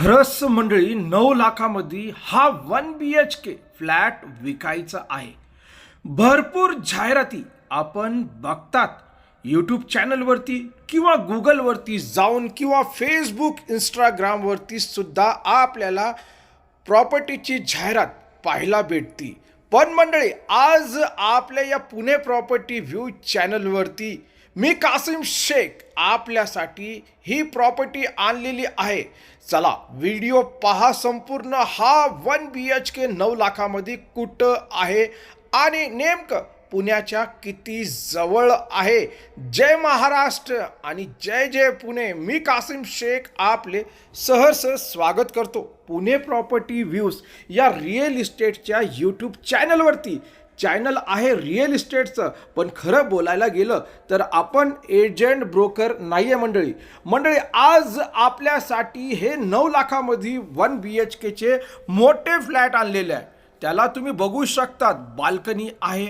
खरंच मंडळी नऊ लाखामध्ये हा one B H K flat विकायचा आहे. भरपूर जाहिराती आपण बघतात. यूट्यूब चॅनलवरती किंवा गुगलवरती जाऊन किंवा फेसबुक इंस्टाग्रामवरती सुद्धा आपल्याला प्रॉपर्टीची जाहिरात पाहायला भेटती. पण मंडळी आज आपल्या या पुणे प्रॉपर्टी व्ह्यू चॅनलवरती मी कासिम शेख आपल्यासाठी ही प्रॉपर्टी आणलेली आहे. चला व्हिडिओ पहा संपूर्ण. हा वन बी एच के नऊ लाखामध्ये कुठं आहे आणि नेमकं पुण्याच्या किती जवळ आहे. जय महाराष्ट्र आणि जय जय पुणे. मी कासिम शेख आपले सहर्ष स्वागत करतो. पुणे प्रॉपर्टी व्ह्यूज या रिअल इस्टेटच्या यूट्यूब चॅनलवरती चॅनल आहे रिअल इस्टेटचं. पण खरं बोलायला गेलं तर आपण एजंट ब्रोकर नाही आहे मंडळी. मंडळी आज आपल्यासाठी हे नऊ लाखामध्ये वन बी एच केचे मोठे फ्लॅट आणलेले आहे. त्याला तुम्ही बघू शकतात बाल्कनी आहे.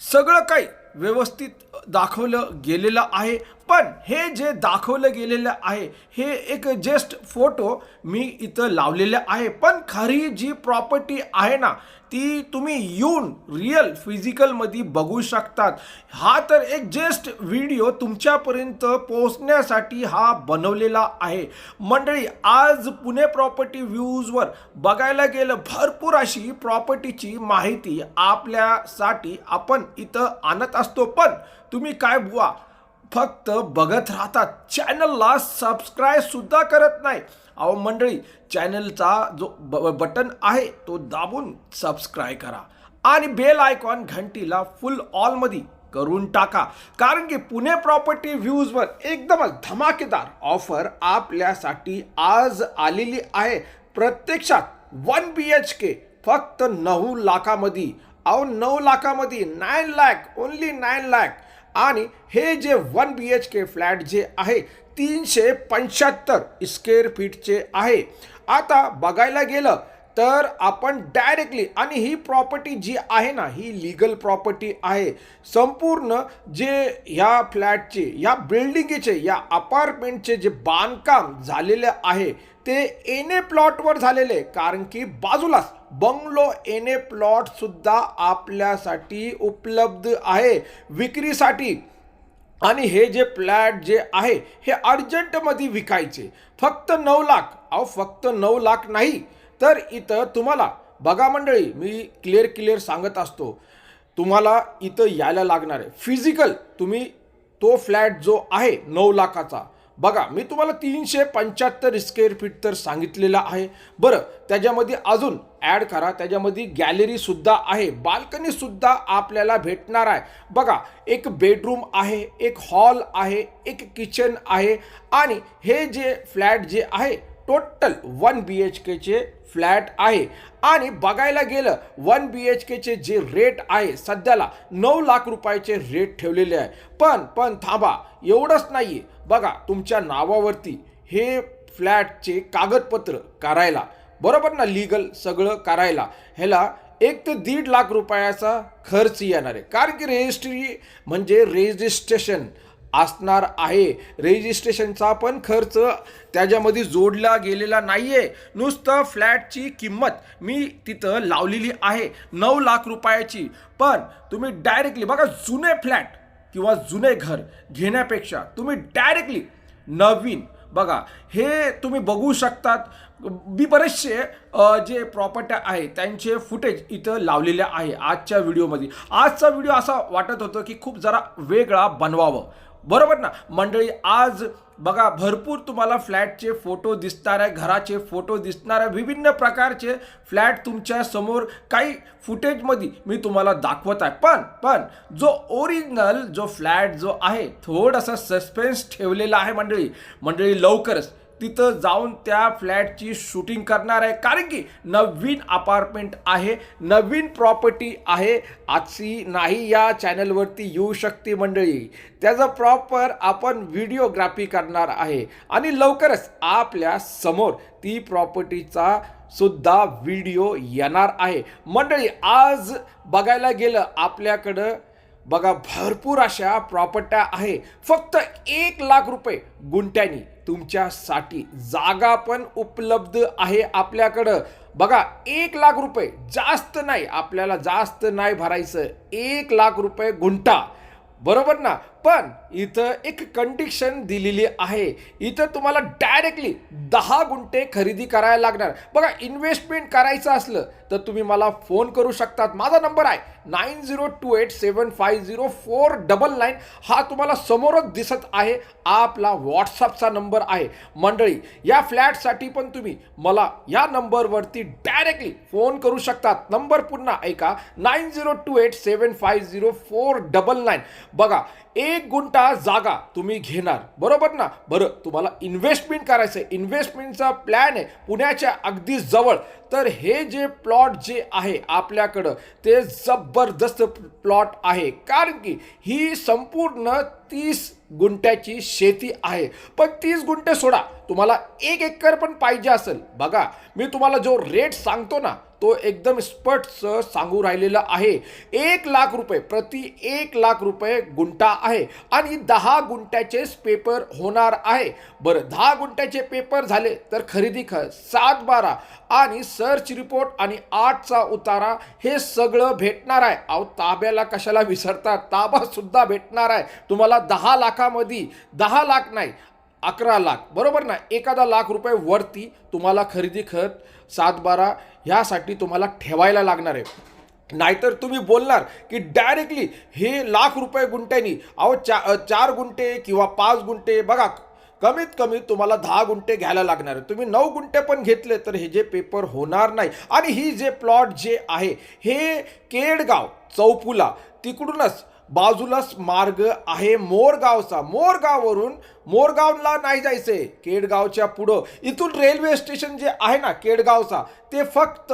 सगळं काही व्यवस्थित दाखवलं गेलेलं आहे. पण हे जे दाखवलं गेलेलं आहे हे एक जस्ट फोटो मी इथं लावलेले आहे. पण खरी जी प्रॉपर्टी आहे ना ती तुम्ही येऊन रिअल फिजिकलमध्ये बघू शकतात. हा तर एक जस्ट व्हिडिओ तुमच्यापर्यंत पोहोचण्यासाठी हा बनवलेला आहे. मंडळी आज पुणे प्रॉपर्टी व्ह्यूजवर बघायला गेलं भरपूर अशी प्रॉपर्टीची माहिती आपल्यासाठी आपण इथं आणत असतो. पण तुम्ही काय बुवा फक्त बघत राहतात. चॅनलला सबस्क्राईब सुद्धा करत नाही. अहो मंडळी चॅनलचा जो ब बटन आहे तो दाबून सबस्क्राईब करा. आणि बेल आयकॉन घंटीला फुल ऑलमध्ये करून टाका. कारण की पुणे प्रॉपर्टी व्ह्यूजवर एकदमच धमाकेदार ऑफर आपल्यासाठी आज आलेली आहे. प्रत्यक्षात वन बी एच के फक्त नऊ लाखामध्ये अहो नऊ लाखामध्ये nine lakh only nine lakh आणि हे जे one B H K flat जे आहे तीनशे पंच्याहत्तर स्क्वेअर फीटचे आहे. आता बघायला गेलं तर आपण डायरेक्टली आणि ही प्रॉपर्टी जी आहे ना ही लिगल प्रॉपर्टी आहे. संपूर्ण जे ह्या फ्लॅटचे या बिल्डिंगचे या अपार्टमेंटचे जे बांधकाम झालेले आहे ते एने प्लॉटवर झालेले कारण की बाजूलाच बंगलो एने प्लॉटसुद्धा आपल्यासाठी उपलब्ध आहे विक्रीसाठी. आणि हे जे फ्लॅट जे आहे हे अर्जंटमध्ये विकायचे. फक्त नऊ लाख अहो फक्त नऊ लाख नाही. तर इथं तुम्हाला बघा मंडळी मी क्लिअर क्लिअर सांगत असतो. तुम्हाला इथं यायला लागणार आहे. फिजिकल तुम्ही तो फ्लॅट जो आहे नऊ लाखाचा बघा मी तुम्हाला तीनशे पंच्याहत्तर स्क्वेअर फीट तर सांगितलेलं आहे. बरं त्याच्यामध्ये अजून ॲड करा. त्याच्यामध्ये गॅलरीसुद्धा आहे. बाल्कनीसुद्धा आपल्याला भेटणार आहे. बघा एक बेडरूम आहे एक हॉल आहे एक किचन आहे. आणि हे जे फ्लॅट जे आहे टोटल वन बी एच केचे फ्लॅट आहे. आणि बघायला गेलं वन बी एच केचे जे रेट आहे सध्याला नऊ लाख रुपयाचे रेट ठेवलेले आहे. पण पण थांबा एवढंच नाही आहे बघा तुमच्या नावावरती हे फ्लॅटचे कागदपत्र करायला बरोबर ना लिगल सगळं करायला ह्याला एक ते दीड लाख रुपयाचा खर्च येणार आहे. कारण की रेजिस्ट्री म्हणजे रेजिस्ट्रेशन असणार आहे. रेजिस्ट्रेशनचा पण खर्च त्याच्यामध्ये जोडला गेलेला नाही आहे नुसतं फ्लॅटची किंमत मी तिथं लावलेली आहे. नऊ लाख रुपयाची. पण तुम्ही डायरेक्टली बघा जुने फ्लॅट किंवा जुने घर घेण्यापेक्षा तुम्ही डायरेक्टली नवीन बघा. हे तुम्ही बघू शकतात. मी बरेचसे जे प्रॉपर्ट्या आहे त्यांचे फुटेज इथं लावलेले आहे आजच्या व्हिडिओमध्ये आजचा व्हिडिओ असा वाटत होतं की खूप जरा वेगळा बनवावं. बरोबर ना? मंडळी आज बघा भरपूर तुम्हाला फ्लॅटचे फोटो दिसणार आहे घराचे फोटो दिसणार आहे विभिन्न प्रकारचे फ्लॅट तुमच्यासमोर काही फुटेजमध्ये मी तुम्हाला दाखवत आहे. पण पण जो ओरिजिनल जो फ्लॅट जो आहे थोडासा सस्पेन्स ठेवलेला आहे मंडळी. मंडळी लवकरच तिथं जाऊन त्या फ्लॅटची शूटिंग करणार आहे. कारण की नवीन अपार्टमेंट आहे नवीन प्रॉपर्टी आहे. आजची नाही या चॅनलवरती येऊ शकते मंडळी. त्याचं प्रॉपर आपण व्हिडिओग्राफी करणार आहे. आणि लवकरच आपल्यासमोर ती प्रॉपर्टीचा सुद्धा व्हिडिओ येणार आहे. मंडळी आज बघायला गेलं आपल्याकडं बघा भरपूर अशा प्रॉपर्ट्या आहे. फक्त एक लाख रुपये गुंट्यानी तुमच्यासाठी जागा पण उपलब्ध आहे आपल्याकडं. बघा एक लाख रुपये जास्त नाही आपल्याला जास्त नाही भरायचं. एक लाख रुपये गुंठा. बरोबर ना? पण इथं एक कंडिशन दिलेली आहे. इथं तुम्हाला डायरेक्टली दहा गुंठे खरेदी करायला लागणार. बघा इन्व्हेस्टमेंट करायचं असलं तर तुम्ही मला फोन करू शकतात. माझा नंबर आहे nine zero two eight seven five zero four double nine हा तुम्हाला समोरच दिसत आहे. आपला व्हॉट्सअपचा नंबर आहे. मंडळी या फ्लॅटसाठी पण तुम्ही मला या नंबरवरती डायरेक्टली फोन करू शकतात. नंबर पुन्हा ऐका nine zero two eight seven five zero four double nine बघा एक गुंठा जागा तुम्ही घेणार. बरोबर ना? बरं तुम्हाला इन्व्हेस्टमेंट करायचं आहे इन्व्हेस्टमेंटचा प्लॅन आहे. पुण्याच्या अगदी जवळ. तर हे जे प्लॉट जे आहे आपल्याकडं ते जबरदस्त प्लॉट आहे. कारण की ही संपूर्ण तीस गुंठ्याची शेती आहे. पण तीस गुंठे सोडा तुम्हाला एक एकर पण पाहिजे असेल. बघा मी तुम्हाला जो रेट सांगतो ना तो एकदम स्पष्ट सांगू राहिलेला आहे. एक लाख रुपये प्रति एक लाख रुपये गुंठा आहे आणि दहा गुंठ्याचेच पेपर होणार आहे. बरं दहा गुंठ्याचे पेपर झाले तर खरेदी ख सात बारा आणि सर्च रिपोर्ट आणि आठचा उतारा हे सगळं भेटणार आहे. अहो ताब्याला कशाला विसरतात? ताबासुद्धा भेटणार आहे. तुम्हाला दहा लाखामध्ये दहा लाख नाही अकरा लाख बरोबर ना? एखादा लाख रुपये वरती तुम्हाला खरेदी खत सातबारा ह्यासाठी तुम्हाला ठेवायला लागणार आहे. नाहीतर तुम्ही बोलणार की डायरेक्टली हे लाख रुपये गुंट्यानी अहो चा चार गुंठे किंवा पाच गुंठे बघा कमीत कमी तुम्हाला दहा गुंठे घ्यायला लागणार आहे. तुम्ही नऊ गुंठे पण घेतले तर हे जे पेपर होणार नाही. आणि ही जे प्लॉट जे आहे हे केडगाव चौपुला तिकडूनच बाजूलाच मार्ग आहे मोरगावचा. मोरगाववरून मोरगावला नाही जायचंय केडगावच्या पुढं. इथून रेल्वे स्टेशन जे आहे ना केडगावचा ते फक्त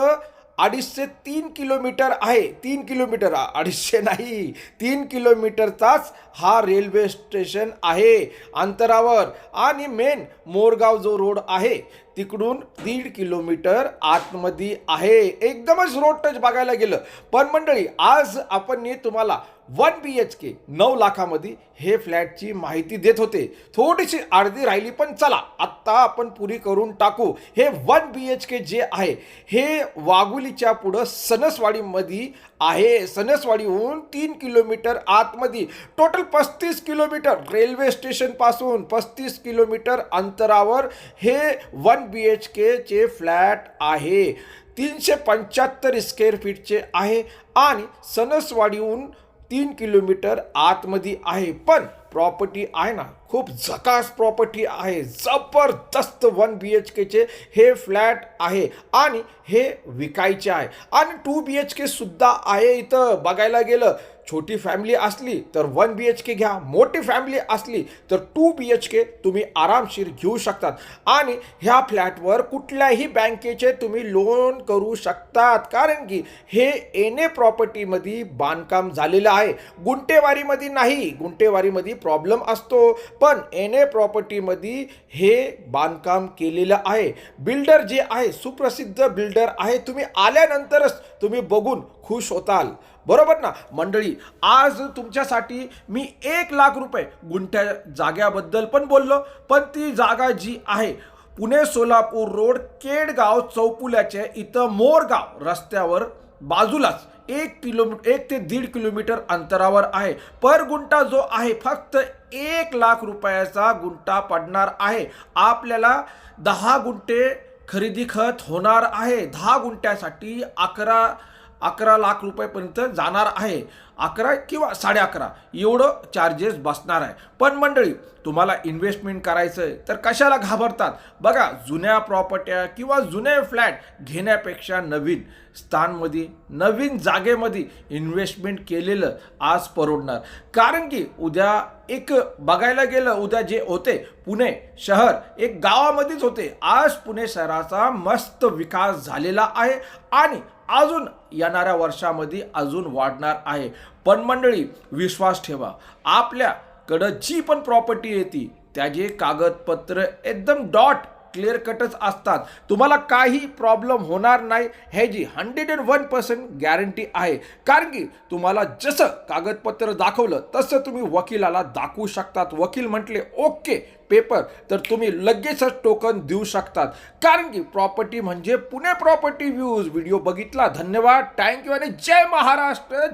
अडीचशे तीन किलोमीटर आहे. तीन किलोमीटर अडीचशे नाही. तीन किलोमीटरचाच हा रेल्वे स्टेशन आहे अंतरावर. आणि मेन मोरगाव जो रोड आहे तिकडून दीड किलोमीटर आतमध्ये आहे. एकदमच रोड टच बघायला गेलं. पण मंडळी आज आपण तुम्हाला वन बी एच के नऊ लाखामध्ये हे फ्लॅटची माहिती देत होते. थोडीशी अर्धी राहिली पण चला आत्ता आपण पुरी करून टाकू. हे वन बी एच के जे आहे हे वाघुलीच्या पुढं सणसवाडीमध्ये आहे. सणसवाडीहून तीन किलोमीटर आतमध्ये. टोटल पस्तीस किलोमीटर रेल्वे स्टेशनपासून पस्तीस किलोमीटर अंतरावर हे वन वन बी एच केचे फ्लॅट आहे. तीनशे पंच्याहत्तर स्क्वेअर फीटचे आहे आणि सणसवाडीहून तीन किलोमीटर आतमध्ये आहे. पण प्रॉपर्टी आहे ना खूप झकास प्रॉपर्टी आहे. जबरदस्त वन बी एच केचे हे फ्लॅट आहे आणि हे विकायचे आहे. आणि टू बी एच के सुद्धा आहे इथं. बघायला गेलं छोटी फॅमिली असली तर वन बी एच के घ्या मोठी फॅमिली असली तर टू बी एच के तुम्ही आरामशीर घेऊ शकतात. आणि ह्या फ्लॅटवर कुठल्याही बँकेचे तुम्ही लोन करू शकतात. कारण की हे एने प्रॉपर्टीमध्ये बांधकाम झालेलं आहे. गुंटेवारीमध्ये नाही गुंटेवारीमध्ये प्रॉब्लेम असतो. पण एने प्रॉपर्टीमध्ये हे बांधकाम केलेलं आहे. बिल्डर जे आहे सुप्रसिद्ध बिल्डर आहे. तुम्ही आल्यानंतरच तुम्ही बघून खुश होताल. बरोबर ना? मंडळी आज तुमच्यासाठी मी एक लाख रुपये गुंठ्या जाग्याबद्दल पण बोललो पण ती जागा जी आहे पुणे सोलापूर रोड केडगाव चौपुल्याचे इथं मोरगाव रस्त्यावर बाजूलाच एक किलोमीटर एक ते दीड किलोमीटर अंतरावर आहे. पर गुंठा जो आहे फक्त एक लाख रुपयाचा गुंठा पडणार आहे. आपल्याला दहा गुंठे खरेदी खत होणार आहे. दहा गुंठ्यासाठी अकरा अकरा लाख रुपयापर्यंत जाणार आहे. अकरा किंवा साडे अकरा एवढं चार्जेस बसणार आहे. पण मंडळी तुम्हाला इन्व्हेस्टमेंट करायचं आहे तर कशाला घाबरतात? बघा जुन्या प्रॉपर्ट्या किंवा जुने फ्लॅट घेण्यापेक्षा नवीन स्थानमध्ये नवीन जागेमध्ये इन्व्हेस्टमेंट केलेलं आज परवडणार. कारण की उद्या एक बघायला गेलं उद्या जे होते पुणे शहर एक गावामध्येच होते. आज पुणे शहराचा मस्त विकास झालेला आहे आणि अजून येणाऱ्या वर्षामध्ये अजून वाढणार आहे. पण मंडळी विश्वास ठेवा. आपल्याकडं जी पण प्रॉपर्टी येते त्याचे कागदपत्र एकदम डॉट क्लिअर कटच असतात. तुम्हाला काही प्रॉब्लेम होणार नाही ह्याची hundred and one percent guarantee आहे. कारण की तुम्हाला जसं कागदपत्र दाखवलं तसं तुम्ही वकिलाला दाखवू शकतात. वकील म्हटले ओके पेपर तर तुम्ही लगेचच टोकन देऊ शकतात. कारण की प्रॉपर्टी म्हणजे पुणे प्रॉपर्टी व्ह्यूज व्हिडिओ बघितला. धन्यवाद. थँक्यू आणि जय महाराष्ट्र.